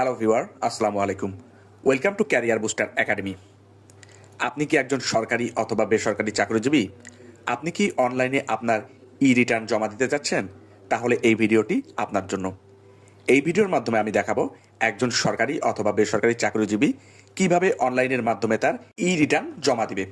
Hello viewer আসসালামু আলাইকুম welcome to career booster academy আপনি কি একজন সরকারি অথবা বেসরকারি চাকরিজীবী? আপনি কি অনলাইনে আপনার ই রিটার্ন জমা দিতে যাচ্ছেন? তাহলে এই ভিডিওটি আপনার জন্য। এই ভিডিওর মাধ্যমে আমি দেখাবো একজন সরকারি অথবা বেসরকারি চাকরিজীবী কীভাবে অনলাইনের মাধ্যমে তার ই রিটার্ন জমা দিবে।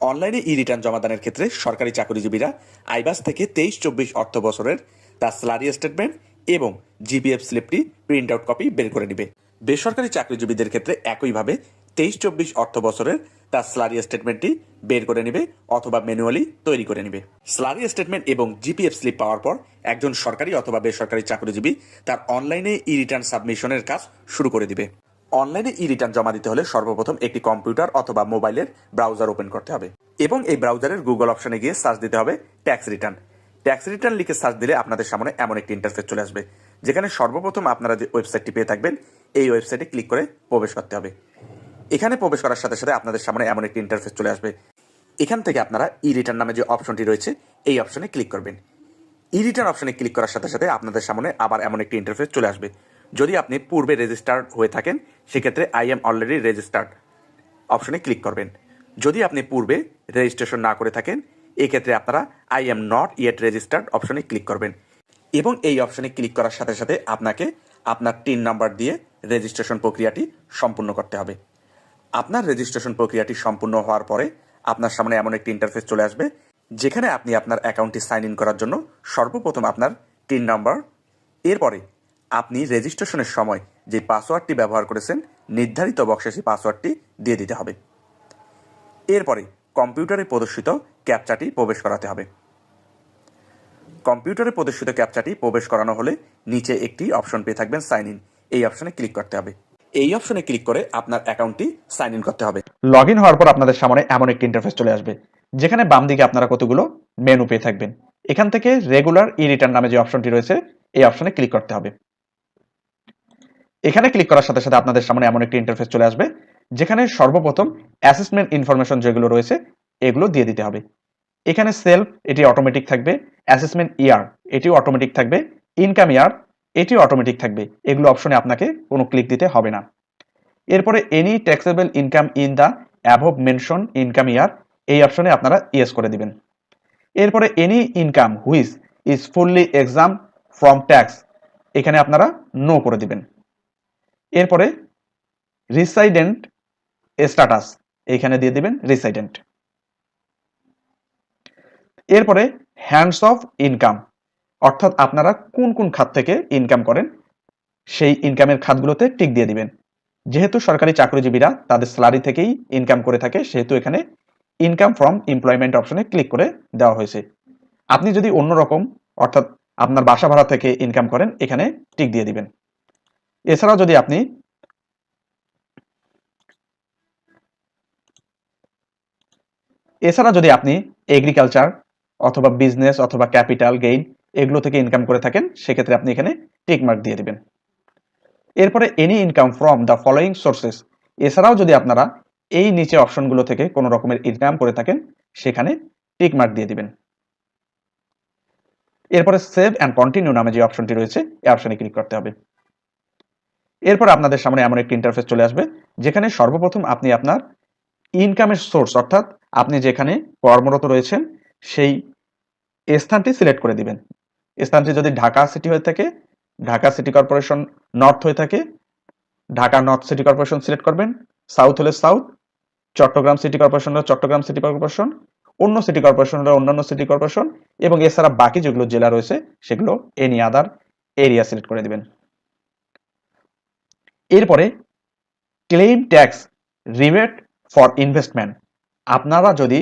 অনলাইনে ই রিটার্ন জমাদানের ক্ষেত্রে সরকারি চাকরিজীবীরা আইবাস থেকে তেইশ চব্বিশ অর্থ বছরের তার স্যালারি স্টেটমেন্ট এবং জিপিএফ স্লিপটি প্রিন্ট আউট কপি বের করে নেবে। বেসরকারি চাকরিজীবীদের ক্ষেত্রে একইভাবে তেইশ চব্বিশ অর্থ বছরের তার স্যালারি স্টেটমেন্টটি বের করে নেবে অথবা ম্যানুয়ালি তৈরি করে নেবে। স্যালারি স্টেটমেন্ট এবং জিপিএফ স্লিপ পাওয়ার পর একজন সরকারি অথবা বেসরকারি চাকরিজীবী তার অনলাইনে ই রিটার্ন সাবমিশনের কাজ শুরু করে দিবে। অনলাইনে ই রিটার্ন জমা দিতে হলে সর্বপ্রথম একটি কম্পিউটার অথবা মোবাইলের ব্রাউজার ওপেন করতে হবে এবং এই ব্রাউজারের গুগল অপশনে গিয়ে সার্চ দিতে হবে ট্যাক্স রিটার্ন ট্যাক্স রিটার্ন লিখে সার্চ দিলে আপনাদের সামনে এমন একটি ইন্টারফেস চলে আসবে, যেখানে সর্বপ্রথম আপনারা যে ওয়েবসাইটটি পেয়ে থাকবেন, এই ওয়েবসাইটে ক্লিক করে প্রবেশ করতে হবে। এখানে প্রবেশ করার সাথে সাথে আপনাদের সামনে এমন একটি ইন্টারফেস চলে আসবে। এখান থেকে আপনারা ই রিটার্ন নামে যে অপশনটি রয়েছে, এই অপশনে ক্লিক করবেন। ই রিটার্ন অপশনে ক্লিক করার সাথে সাথে আপনাদের সামনে আবার এমন একটি ইন্টারফেস চলে আসবে। যদি আপনি পূর্বে রেজিস্টার্ড হয়ে থাকেন, সেক্ষেত্রে আই এম অলরেডি রেজিস্টার্ড অপশনে ক্লিক করবেন। যদি আপনি পূর্বে রেজিস্ট্রেশন না করে থাকেন এক্ষেত্রে আপনারা I am not yet registered অপশনে ক্লিক করবেন। এবং এই অপশনে ক্লিক করার সাথে সাথে আপনাকে আপনার টিন নাম্বার দিয়ে রেজিস্ট্রেশন প্রক্রিয়াটি সম্পূর্ণ করতে হবে। আপনার রেজিস্ট্রেশন প্রক্রিয়াটি সম্পূর্ণ হওয়ার পরে আপনার সামনে এমন একটি ইন্টারফেস চলে আসবে, যেখানে আপনি আপনার অ্যাকাউন্টটি সাইন ইন করার জন্য সর্বপ্রথম আপনার টিন নাম্বার এরপরে আপনি রেজিস্ট্রেশনের সময় যে পাসওয়ার্ডটি ব্যবহার করেছেন, নির্ধারিত বক্সে সেই পাসওয়ার্ডটি দিয়ে দিতে হবে। এরপরে কম্পিউটারে প্রদর্শিত ক্যাপচাটি প্রবেশ করাতে হবে। কম্পিউটারে প্রদর্শিত ক্যাপচাটি প্রবেশ করানো হলে নিচে একটি অপশন পেয়ে থাকবেন সাইন ইন। এই অপশনে ক্লিক করতে হবে। এই অপশনে ক্লিক করে আপনার অ্যাকাউন্টটি সাইন ইন করতে হবে। লগ ইন হওয়ার পর আপনাদের সামনে এমন একটি ইন্টারফেস চলে আসবে, যেখানে বাম দিকে আপনারা কতগুলো মেনু পেয়ে থাকবেন। এখান থেকে রেগুলার ই রিটার্ন নামে যে অপশনটি রয়েছে, এই অপশনে ক্লিক করতে হবে। এখানে ক্লিক করার সাথে সাথে আপনাদের সামনে এমন একটি ইন্টারফেস চলে আসবে, যেখানে সর্বপ্রথম অ্যাসেসমেন্ট ইনফরমেশন যেগুলো রয়েছে, এগুলো দিয়ে দিতে হবে। এখানে সেলফ এটি অটোমেটিক থাকবে অ্যাসেসমেন্ট ইয়ার এটিও অটোমেটিক থাকবে ইনকাম ইয়ার এটিও অটোমেটিক থাকবে। এগুলো অপশনে আপনাকে কোনো ক্লিক দিতে হবে না। এরপরে any taxable income in the above mention income year এই অপশনে আপনারা ইয়েস করে দিবেন। এরপরে any income which is fully exempt from tax এখানে আপনারা নো করে দিবেন। এরপরে রিসাইডেন্ট স্ট্যাটাস এখানে দিয়ে দিবেন রিসাইডেন্ট এরপরে হ্যান্ডস অফ ইনকাম অর্থাৎ আপনারা কোন কোন খাত থেকে ইনকাম করেন, সেই ইনকামের খাতগুলোতে টিক দিয়ে দিবেন। যেহেতু সরকারি চাকরিজীবীরা তাদের স্যালারি থেকেই ইনকাম করে থাকে, সেহেতু এখানে ইনকাম ফ্রম এমপ্লয়মেন্ট অপশনে ক্লিক করে দেওয়া হয়েছে। আপনি যদি অন্যরকম, অর্থাৎ আপনার বাসা ভাড়া থেকে ইনকাম করেন, এখানে টিক দিয়ে দিবেন। এছাড়াও যদি আপনি এছাড়া যদি আপনি এগ্রিকালচার অথবা বিজনেস অথবা ক্যাপিটাল গেইন এগুলো থেকে ইনকাম করে থাকেন, সেক্ষেত্রে আপনি এখানে টিক মার্ক দিয়ে দেবেন। এরপরে any income from the following sources এছাড়াও যদি আপনারা এই নিচে অপশনগুলো থেকে কোনো রকমের ইনকাম করে থাকেন, সেখানে টিক মার্ক দিয়ে দিবেন। এরপরে সেভ অ্যান্ড কন্টিনিউ নামে যে অপশনটি রয়েছে এই অপশনে ক্লিক করতে হবে। এরপর আপনাদের সামনে এমন একটি ইন্টারফেস চলে আসবে, যেখানে সর্বপ্রথম আপনি আপনার ইনকামের সোর্স অর্থাৎ আপনি যেখানে কর্মরত রয়েছেন সেই স্থানটি সিলেক্ট করে দিবেন। স্থানটি যদি ঢাকা সিটি হয়ে থাকে, ঢাকা সিটি কর্পোরেশন নর্থ হয়ে থাকে, Dhaka north city corporation select করবেন। সাউথ হলে সাউথ, চট্টগ্রাম সিটি কর্পোরেশন হলে চট্টগ্রাম সিটি কর্পোরেশন, অন্য সিটি কর্পোরেশন হলে অন্যান্য সিটি কর্পোরেশন এবং এছাড়া বাকি যেগুলো জেলা রয়েছে, সেগুলো এনি আদার এরিয়া সিলেক্ট করে দিবেন। এরপরে claim tax rebate for investment আপনারা যদি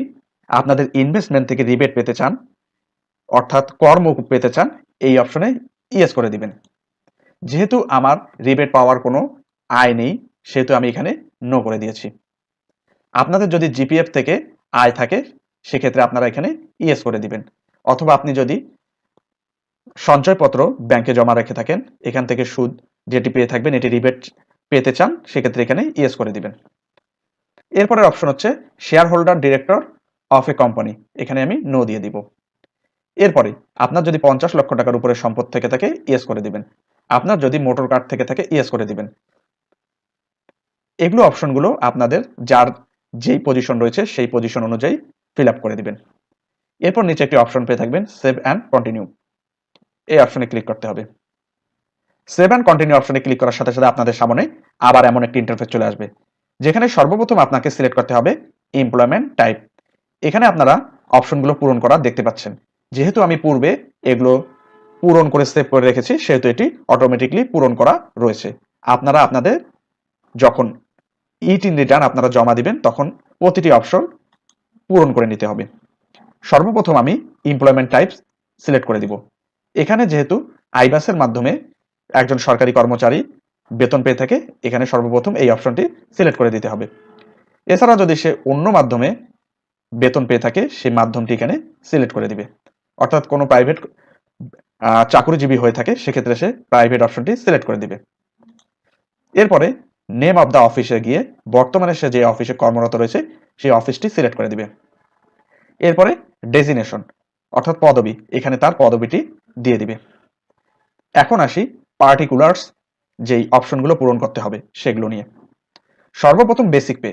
আপনাদের ইনভেস্টমেন্ট থেকে রিবেট পেতে চান, অর্থাৎ কর্ম পেতে চান, এই অপশনে ইয়েস করে দিবেন। যেহেতু আমার রিবেট পাওয়ার কোনো আয় নেই, সেহেতু আমি এখানে নো করে দিয়েছি। আপনাদের যদি জিপিএফ থেকে আয় থাকে, সেক্ষেত্রে আপনারা এখানে ইয়েস করে দিবেন। অথবা আপনি যদি সঞ্চয়পত্র ব্যাংকে জমা রেখে থাকেন, এখান থেকে সুদ যেটি পেয়ে থাকবেন, এটি রিবেট পেতে চান, সেক্ষেত্রে এখানে ইয়েস করে দিবেন। এরপরের অপশন হচ্ছে share holder director of a company এখানে আমি নো দিয়ে দিব। এরপরে, আপনার যদি পঞ্চাশ লক্ষ টাকার উপরে সম্পদ থেকে থাকে ইয়েস করে দিবেন। আপনার যদি মোটর কার্ড থেকে থাকে ইয়েস করে দিবেন। এগুলো অপশনগুলো আপনাদের যার যেই পজিশন রয়েছে, সেই পজিশন অনুযায়ী ফিল করে দিবেন। এরপর নিচে একটি অপশন পেয়ে থাকবেন সেভ অ্যান্ড কন্টিনিউ এই অপশনে ক্লিক করতে হবে। সেভ অ্যান্ড কন্টিনিউ অপশনে ক্লিক করার সাথে সাথে আপনাদের সামনে আবার এমন একটি ইন্টারফেস চলে আসবে, যেখানে সর্বপ্রথম আপনাকে সিলেক্ট করতে হবে এমপ্লয়মেন্ট টাইপ এখানে আপনারা অপশনগুলো পূরণ করা দেখতে পাচ্ছেন। যেহেতু আমি পূর্বে এগুলো পূরণ করে সেভ করে রেখেছি, সেহেতু এটি অটোমেটিকলি পূরণ করা রয়েছে। আপনারা আপনাদের যখন ইটিন রিটার্ন আপনারা জমা দিবেন, তখন প্রতিটি অপশন পূরণ করে নিতে হবে। সর্বপ্রথম আমি এমপ্লয়মেন্ট টাইপস সিলেক্ট করে দিব। এখানে যেহেতু আইবাসের মাধ্যমে একজন সরকারি কর্মচারী বেতন পেয়ে থাকে, এখানে সর্বপ্রথম এই অপশনটি সিলেক্ট করে দিতে হবে। এছাড়া যদি সে অন্য মাধ্যমে বেতন পেয়ে থাকে, সেই মাধ্যমটি এখানে সিলেক্ট করে দিবে। অর্থাৎ কোনো প্রাইভেট চাকরিজীবী হয়ে থাকে, সেক্ষেত্রে সে প্রাইভেট অপশনটি সিলেক্ট করে দিবে। এরপরে নেম অফ দ্য অফিসে গিয়ে বর্তমানে সে যে অফিসে কর্মরত রয়েছে, সেই অফিসটি সিলেক্ট করে দিবে। এরপরে ডেজিনেশন অর্থাৎ পদবি, এখানে তার পদবিটি দিয়ে দিবে। এখন আসি পার্টিকুলার্স যেই অপশনগুলো পূরণ করতে হবে, সেগুলো নিয়ে। সর্বপ্রথম বেসিক পে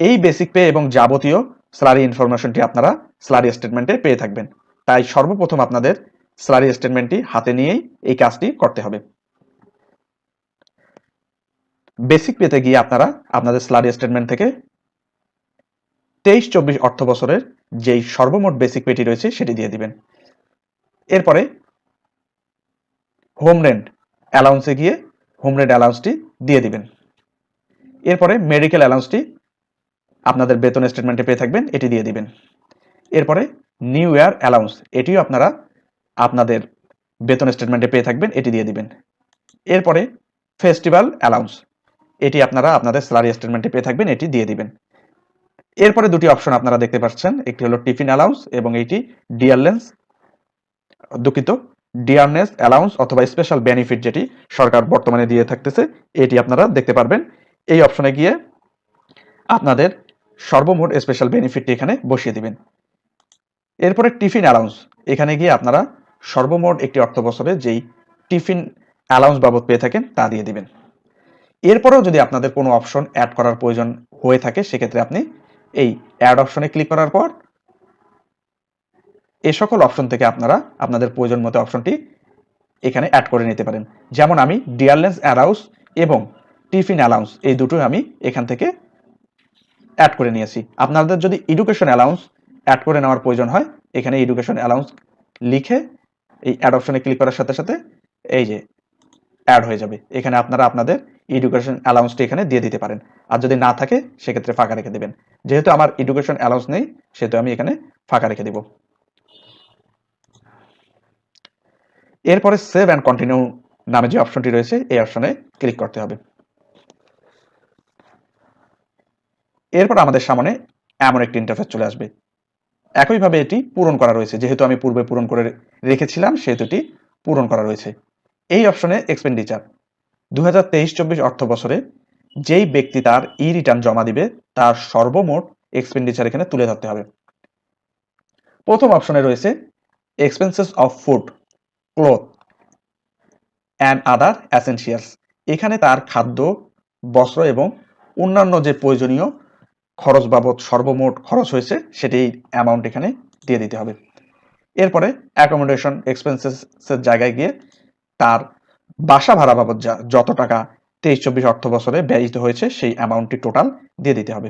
এই বেসিক পে এবং যাবতীয় স্যালারি ইনফরমেশনটি আপনারা স্যালারি স্টেটমেন্টে পেয়ে থাকবেন। তাই সর্বপ্রথম আপনাদের স্যালারি স্টেটমেন্টটি হাতে নিয়েই এই কাজটি করতে হবে। বেসিক পেতে গিয়ে আপনারা আপনাদের স্যালারি স্টেটমেন্ট থেকে তেইশ চব্বিশ অর্থ বছরের যেই সর্বমোট বেসিক পেটি রয়েছে সেটি দিয়ে দিবেন। এরপরে হোম রেন্ট অ্যালাউন্সে গিয়ে হোম রেন্ট অ্যালাউন্সটি দিয়ে দিবেন। এরপরে মেডিকেল অ্যালাউন্সটি আপনাদের বেতন স্টেটমেন্টে পেয়ে থাকবেন, এটি দিয়ে দিবেন। এরপরে নিউ ইয়ার অ্যালাউন্স এটিও আপনারা আপনাদের বেতন স্টেটমেন্টে পেয়ে থাকবেন, এটি দিয়ে দিবেন। এরপরে ফেস্টিভ্যাল অ্যালাউন্স এটি আপনারা আপনাদের স্যালারি স্টেটমেন্টে পেয়ে থাকবেন, এটি দিয়ে দিবেন। এরপরে দুটি অপশন আপনারা দেখতে পাচ্ছেন, একটি হলো টিফিন অ্যালাউন্স এবং এইটি ডিয়ারলেন্স দুঃখিত ডিয়ারনেস অ্যালাউন্স অথবা স্পেশাল বেনিফিট যেটি সরকার বর্তমানে দিয়ে থাকতেছে, এটি আপনারা দেখতে পারবেন। এই অপশনে গিয়ে আপনাদের সর্বমোট স্পেশাল বেনিফিটটি এখানে বসিয়ে দিবেন। এরপরে টিফিন অ্যালাউন্স এখানে গিয়ে আপনারা সর্বমোট একটি অর্থ বছরে যেই টিফিন অ্যালাউন্স বাবদ পেয়ে থাকেন তা দিয়ে দিবেন। এরপরেও যদি আপনাদের কোনো অপশন অ্যাড করার প্রয়োজন হয়ে থাকে, সেক্ষেত্রে আপনি এই অ্যাড অপশনে ক্লিক করার পর এ সকল অপশন থেকে আপনারা আপনাদের প্রয়োজন মতো অপশনটি এখানে অ্যাড করে নিতে পারেন। যেমন আমি ডিয়ারলেন্স অ্যালাউন্স এবং টিফিন অ্যালাউন্স এই দুটোই আমি এখান থেকে অ্যাড করে নিয়েছি। আপনাদের যদি এডুকেশন অ্যালাউন্স অ্যাড করে নেওয়ার প্রয়োজন হয়, এখানে এডুকেশন অ্যালাউন্স লিখে এই অ্যাড অপশনে ক্লিক করার সাথে সাথে এই যে অ্যাড হয়ে যাবে। এখানে আপনারা আপনাদের এডুকেশন অ্যালাউন্সটি এখানে দিয়ে দিতে পারেন। আর যদি না থাকে, সেক্ষেত্রে ফাঁকা রেখে দেবেন। যেহেতু আমার এডুকেশন অ্যালাউন্স নেই, সেহেতু আমি এখানে ফাঁকা রেখে দেব। এরপরে সেভ অ্যান্ড কন্টিনিউ নামে যে অপশনটি রয়েছে, এই অপশনে ক্লিক করতে হবে। এরপর আমাদের সামনে এমন একটি ইন্টারফেস চলে আসবে। একইভাবে এটি পূরণ করা রয়েছে। যেহেতু আমি পূর্বে পূরণ করে রেখেছিলাম, সেহেতু এটি পূরণ করা রয়েছে। এই অপশনে এক্সপেন্ডিচার দু হাজার তেইশ চব্বিশ অর্থ বছরে যেই ব্যক্তি তার ই রিটার্ন জমা দিবে, তার সর্বমোট এক্সপেন্ডিচার এখানে তুলে ধরতে হবে। প্রথম অপশনে রয়েছে expenses of food cloth and other essentials এখানে তার খাদ্য, বস্ত্র এবং অন্যান্য যে প্রয়োজনীয় খরচ বাবদ সর্বমোট খরচ হয়েছে সেটি অ্যামাউন্ট এখানে দিয়ে দিতে হবে। এরপরে অ্যাকোমোডেশন এক্সপেন্সেসের জায়গায় গিয়ে তার বাসা ভাড়া বাবদ যা, যত টাকা তেইশ, চব্বিশ অর্থ বছরে ব্যয়িত হয়েছে সেই অ্যামাউন্টটি টোটাল দিয়ে দিতে হবে।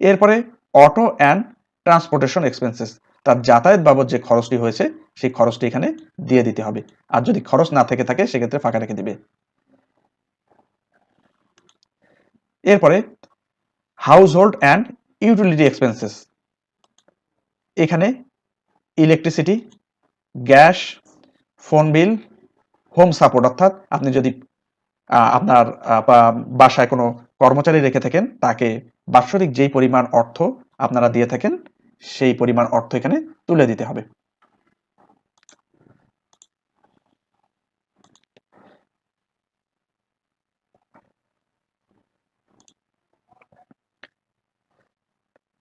এরপরে অটো অ্যান্ড ট্রান্সপোর্টেশন এক্সপেন্সেস তার যাতায়াত বাবদ যে খরচটি হয়েছে সেই খরচটি এখানে দিয়ে দিতে হবে। আর যদি খরচ না থেকে থাকে সেক্ষেত্রে ফাঁকা রেখে দিবে। এরপরে house hold and utility expenses এখানে electricity gas phone bill home support অর্থাৎ আপনি যদি আপনার বাসায় কোনো কর্মচারী রেখে থাকেন, তাকে বাৎসরিক যেই পরিমাণ অর্থ আপনারা দিয়ে থাকেন, সেই পরিমাণ অর্থ এখানে তুলে দিতে হবে।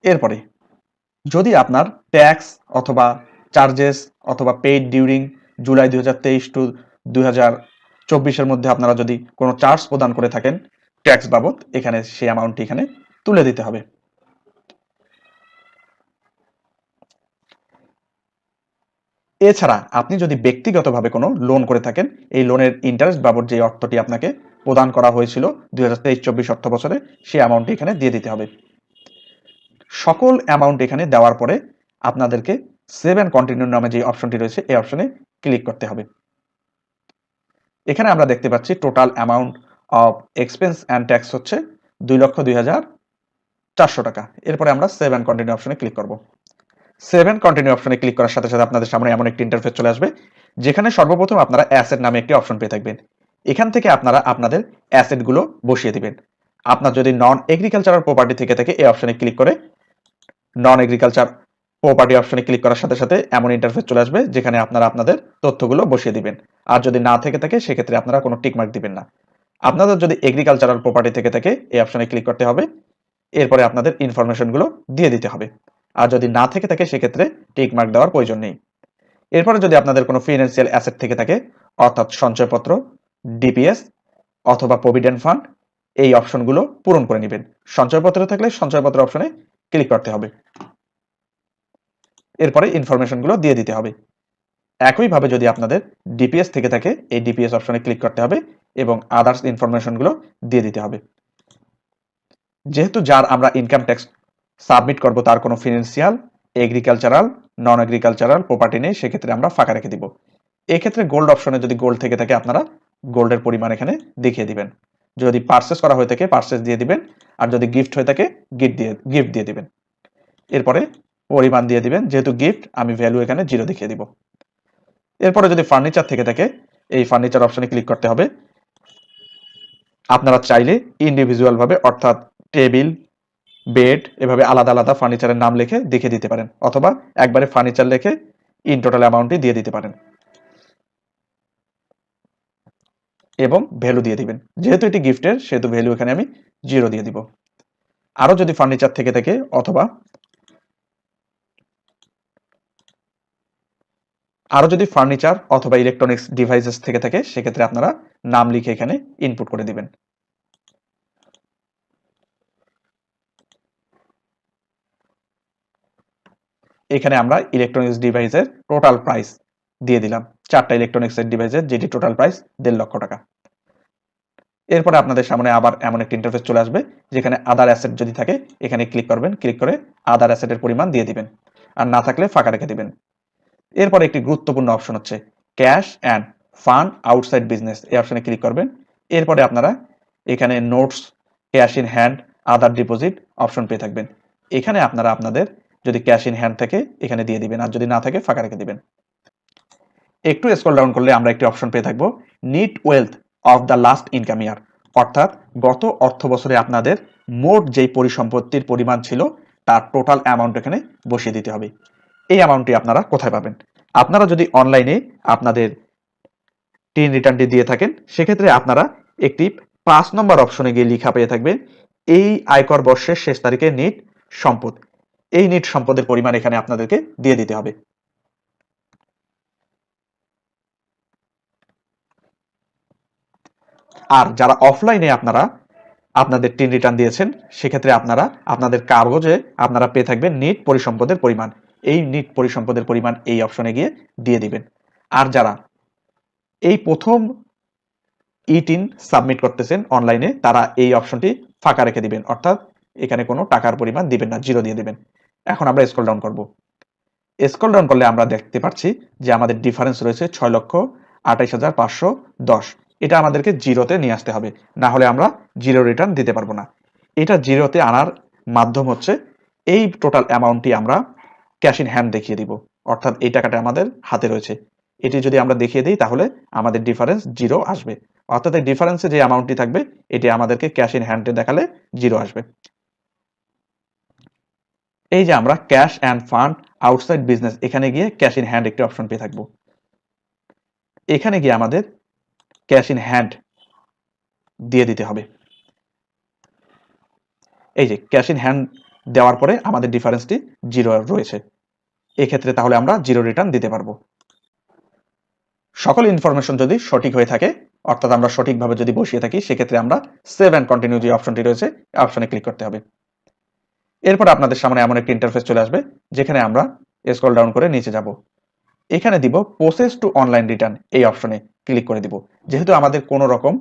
এরপরে, যদি আপনার ট্যাক্স অথবা চার্জেস অথবা পেইড ডিউরিং জুলাই দুই হাজার তেইশ টু দুই হাজার চব্বিশের মধ্যে আপনারা যদি কোনো চার্জ প্রদান করে থাকেন ট্যাক্স বাবদ, এখানে সেই অ্যামাউন্টটি এখানে তুলে দিতে হবে। এছাড়া আপনি যদি ব্যক্তিগতভাবে কোনো লোন করে থাকেন, এই লোনের ইন্টারেস্ট বাবদ যে অর্থটি আপনাকে প্রদান করা হয়েছিল দুই হাজার তেইশ চব্বিশ অর্থ বছরে সেই অ্যামাউন্টটি এখানে দিয়ে দিতে হবে। সকল অ্যামাউন্ট এখানে দেওয়ার পরে আপনাদেরকে সেভ অ্যান্ড কন্টিনিউ নামে যে অপশনটি রয়েছে, এই অপশনে ক্লিক করতে হবে। এখানে আমরা দেখতে পাচ্ছি total amount of expense and tax হচ্ছে দুই লক্ষ দুই হাজার চারশো টাকা। এরপরে আমরা সেভ অ্যান্ড কন্টিনিউ অপশনে ক্লিক করব। সেভ অ্যান্ড কন্টিনিউ অপশনে ক্লিক করার সাথে সাথে আপনাদের সামনে এমন একটি ইন্টারফেস চলে আসবে, যেখানে সর্বপ্রথম আপনারা অ্যাসেট নামে একটি অপশন পেয়ে থাকবেন। এখান থেকে আপনারা আপনাদের অ্যাসেটগুলো বসিয়ে দিবেন। আপনার যদি নন এগ্রিকালচারাল প্রপার্টি থেকে থাকে, এই অপশনে ক্লিক করে নন এগ্রিকালচার প্রপার্টি অপশনে ক্লিক করার সাথে সাথে এমন ইন্টারফেস চলে আসবে, যেখানে আপনারা আপনাদের তথ্যগুলো বসিয়ে দিবেন। আর যদি না থেকে থাকে, সেক্ষেত্রে আপনারা কোনো টিকমার্ক দিবেন না। আপনাদের যদি এগ্রিকালচারাল প্রপার্টি থেকে থাকে, এই অপশনে ক্লিক করতে হবে। এরপরে আপনাদের ইনফরমেশনগুলো দিয়ে দিতে হবে। আর যদি না থেকে থাকে, সেক্ষেত্রে টিকমার্ক দেওয়ার প্রয়োজন নেই। এরপরে যদি আপনাদের কোনো ফিনান্সিয়াল অ্যাসেট থেকে থাকে, অর্থাৎ সঞ্চয়পত্র ডিপিএস অথবা প্রভিডেন্ট ফান্ড এই অপশনগুলো পূরণ করে নেবেন। সঞ্চয়পত্র থাকলে সঞ্চয়পত্র অপশনে ক্লিক করতে হবে। এরপরে ইনফরমেশনগুলো দিয়ে দিতে হবে। একইভাবে যদি আপনাদের ডিপিএস থেকে থাকে, এই ডিপিএস অপশনে ক্লিক করতে হবে এবং আদার্স ইনফরমেশনগুলো দিয়ে দিতে হবে। যেহেতু যার আমরা ইনকাম ট্যাক্স সাবমিট করব, তার কোনো financial agricultural non agricultural property নেই, সেক্ষেত্রে আমরা ফাঁকা রেখে দিব। এক্ষেত্রে গোল্ড অপশনে যদি গোল্ড থেকে থাকে, আপনারা গোল্ডের পরিমাণ এখানে দেখিয়ে দিবেন। যদি পার্সেস করা হয়ে থাকে পার্সেস দিয়ে দিবেন। আর যদি গিফট হয়ে থাকে গিফট দিয়ে গিফট দিয়ে দিবেন। এরপরে পরিমাণ দিয়ে দিবেন। যেহেতু গিফট আমি ভ্যালু এখানে জিরো দেখিয়ে দিব। এরপরে যদি ফার্নিচার থেকে থাকে, এই ফার্নিচার অপশনে ক্লিক করতে হবে। আপনারা চাইলে ইন্ডিভিজুয়াল ভাবে, অর্থাৎ টেবিল বেড এভাবে আলাদা আলাদা ফার্নিচারের নাম লিখে দেখে দিতে পারেন। অথবা একবারে ফার্নিচার লিখে ইন টোটাল অ্যামাউন্টটি দিয়ে দিতে পারেন। এবং ভ্যালু দিয়ে দিবেন। যেহেতু এটি গিফটের সেহেতু ভ্যালু এখানে আমি জিরো দিয়ে দিব। আরও যদি ফার্নিচার থেকে থাকে, অথবা আরও যদি ফার্নিচার অথবা ইলেকট্রনিক্স ডিভাইসেস থেকে থাকে, সেক্ষেত্রে আপনারা নাম লিখে এখানে ইনপুট করে দিবেন। এখানে আমরা ইলেকট্রনিক্স ডিভাইসের টোটাল প্রাইস দিয়ে দিলাম। চারটা ইলেকট্রনিক্স এর ডিভাইসের যেটি টোটাল প্রাইস দেড় লক্ষ টাকা। এরপরে আপনাদের সামনে আবার এমন একটি ইন্টারফেস চলে আসবে, যেখানে আদার অ্যাসেট যদি থাকে, এখানে ক্লিক করবেন ক্লিক করে আদার অ্যাসেটের পরিমাণ দিয়ে দিবেন, আর না থাকলে ফাঁকা রেখে দিবেন। এরপরে একটি গুরুত্বপূর্ণ অপশন হচ্ছে cash and fund outside business এই অপশনে ক্লিক করবেন। এরপরে আপনারা এখানে notes cash in hand other deposit option পেয়ে থাকবেন। এখানে আপনারা আপনাদের যদি ক্যাশ ইন হ্যান্ড থাকে, এখানে দিয়ে দিবেন, আর যদি না থাকে, ফাঁকা রেখে দিবেন। একটু স্ক্রল ডাউন করলে আমরা একটি অপশন পেয়ে থাকব net wealth of the last income year অর্থাৎ গত অর্থ বছরে আপনাদের মোট যেই পরিসম্পত্তির পরিমাণ ছিল, তার টোটাল অ্যামাউন্ট এখানে বসিয়ে দিতে হবে। এই অ্যামাউন্টটি আপনারা কোথায় পাবেন? আপনারা যদি অনলাইনে আপনাদের টিন রিটার্নটি দিয়ে থাকেন, সেক্ষেত্রে আপনারা একটি পাঁচ নম্বর অপশনে গিয়ে লিখা পেয়ে থাকবেন, এই আয়কর বর্ষের শেষ তারিখে নিট সম্পদ। এই নিট সম্পদের পরিমাণ এখানে আপনাদেরকে দিয়ে দিতে হবে। আর যারা অফলাইনে আপনারা আপনাদের টিন রিটার্ন দিয়েছেন, সেক্ষেত্রে আপনারা আপনাদের কাগজে আপনারা পেয়ে থাকবেন নিট পরিসম্পদের পরিমাণ। এই নিট পরিসম্পদের পরিমাণ এই অপশনে গিয়ে দিয়ে দিবেন। আর যারা এই প্রথম ই টিন সাবমিট করতেছেন অনলাইনে তারা এই অপশনটি ফাঁকা রেখে দিবেন। অর্থাৎ এখানে কোনো টাকার পরিমাণ দিবেন না জিরো দিয়ে দিবেন। এখন আমরা স্কল ডাউন করব। স্কল ডাউন করলে আমরা দেখতে পাচ্ছি যে আমাদের ডিফারেন্স রয়েছে ছয় লক্ষ আঠাইশ হাজার পাঁচশো দশ। এটা আমাদেরকে জিরোতে নিয়ে আসতে হবে। না হলে আমরা জিরো রিটার্ন দিতে পারব না। এটা জিরোতে আনার মাধ্যম হচ্ছে এই টোটাল অ্যামাউন্টটি আমরা ক্যাশ ইন হ্যান্ড দেখিয়ে দিব। অর্থাৎ এই টাকাটা আমাদের হাতে রয়েছে। এটি যদি আমরা দেখিয়ে দিই, তাহলে আমাদের ডিফারেন্স জিরো আসবে। অর্থাৎ এই ডিফারেন্সে যে অ্যামাউন্টটি থাকবে, এটি আমাদেরকে ক্যাশ ইন হ্যান্ডে দেখালে জিরো আসবে। এই যে আমরা cash and fund outside business এখানে গিয়ে ক্যাশ ইন হ্যান্ড একটি অপশন পেয়ে থাকব। এখানে গিয়ে আমাদের ক্যাশ ইন হ্যান্ড দিয়ে দিতে হবে। এই যে ক্যাশ ইন হ্যান্ড দেওয়ার পরে আমাদের ডিফারেন্সটি জিরো রয়েছে। এক্ষেত্রে তাহলে আমরা জিরো রিটার্ন দিতে পারব। সকল ইনফরমেশন যদি সঠিক হয়ে থাকে, অর্থাৎ আমরা সঠিকভাবে যদি বসিয়ে থাকি, সেক্ষেত্রে আমরা সেভ অ্যান্ড কন্টিনিউ যে অপশনটি রয়েছে, অপশনে ক্লিক করতে হবে। এরপর আপনাদের সামনে এমন একটি ইন্টারফেস চলে আসবে, যেখানে আমরা স্ক্রল ডাউন করে নিচে যাব। এখানে দিব প্রসেস টু অনলাইন রিটার্ন এই অপশনে ক্লিক করে দিব। যেহেতু আমাদের কোনো রকম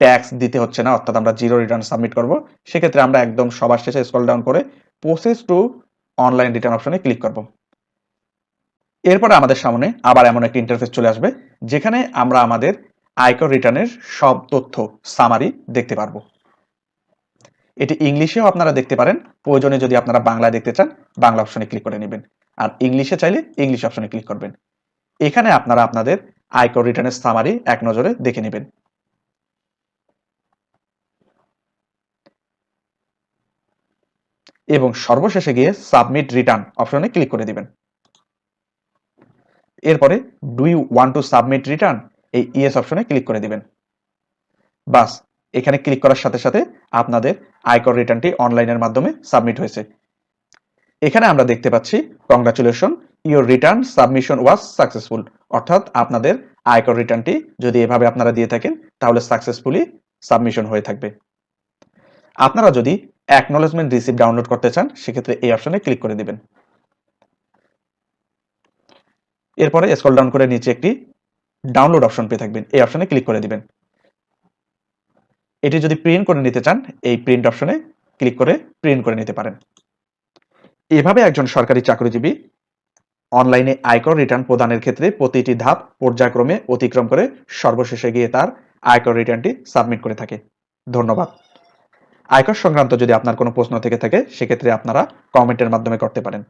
ট্যাক্স দিতে হচ্ছে না, অর্থাৎ আমরা জিরো রিটার্ন সাবমিট করব, সেক্ষেত্রে আমরা একদম সবার শেষে স্ক্রল ডাউন করে প্রসেস টু অনলাইন রিটার্ন অপশনে ক্লিক করব। এরপরে আমাদের সামনে আবার এমন একটি ইন্টারফেস চলে আসবে, যেখানে আমরা আমাদের আয়কর রিটার্নের সব তথ্য সামারি দেখতে পারব। এটি ইংলিশেও আপনারা দেখতে পারেন, প্রয়োজনে যদি আপনারা বাংলায় দেখতে চান, বাংলা অপশনে ক্লিক করে নেবেন। আর ইংলিশে চাইলে ইংলিশ অপশনে ক্লিক করবেন। এখানে আপনারা আপনাদের আয়কর রিটার্নের সামারি এক নজরে দেখে নেবেন। এবং সর্বশেষে গিয়ে সাবমিট রিটার্ন অপশনে ক্লিক করে দিবেন। এরপরে do you want to submit return এই ইএস অপশনে ক্লিক করে দিবেন। বাস, এখানে ক্লিক করার সাথে সাথে আপনাদের আয়কর রিটার্নটি অনলাইনের মাধ্যমে সাবমিট হয়েছে। এখানে আমরা দেখতে পাচ্ছি congratulation your return submission was successful অর্থাৎ আপনাদের আয়কর রিটার্নটি যদি এভাবে আপনারা দিয়ে থাকেন, তাহলে সাকসেসফুলি সাবমিশন হয়ে থাকবে। আপনারা যদি অ্যাকনোলেজমেন্ট রিসিপ্ট ডাউনলোড করতে চান, সেক্ষেত্রে এই অপশনে ক্লিক করে দিবেন। এরপরে স্ক্রল ডাউন করে নিচে একটি ডাউনলোড অপশন পেয়ে থাকবেন। এই অপশনে ক্লিক করে দিবেন। এটি যদি প্রিন্ট করে নিতে চান, এই প্রিন্ট অপশনে ক্লিক করে প্রিন্ট করে নিতে পারেন। এভাবে একজন সরকারি চাকরিজীবী অনলাইনে আয়কর রিটার্ন প্রদানের ক্ষেত্রে প্রতিটি ধাপ পর্যায়ক্রমে অতিক্রম করে সর্বশেষে গিয়ে তার আয়কর রিটার্নটি সাবমিট করে থাকে। ধন্যবাদ। আয়কর সংক্রান্ত যদি আপনার কোনো প্রশ্ন থেকে থাকে, সেক্ষেত্রে আপনারা কমেন্টের মাধ্যমে করতে পারেন।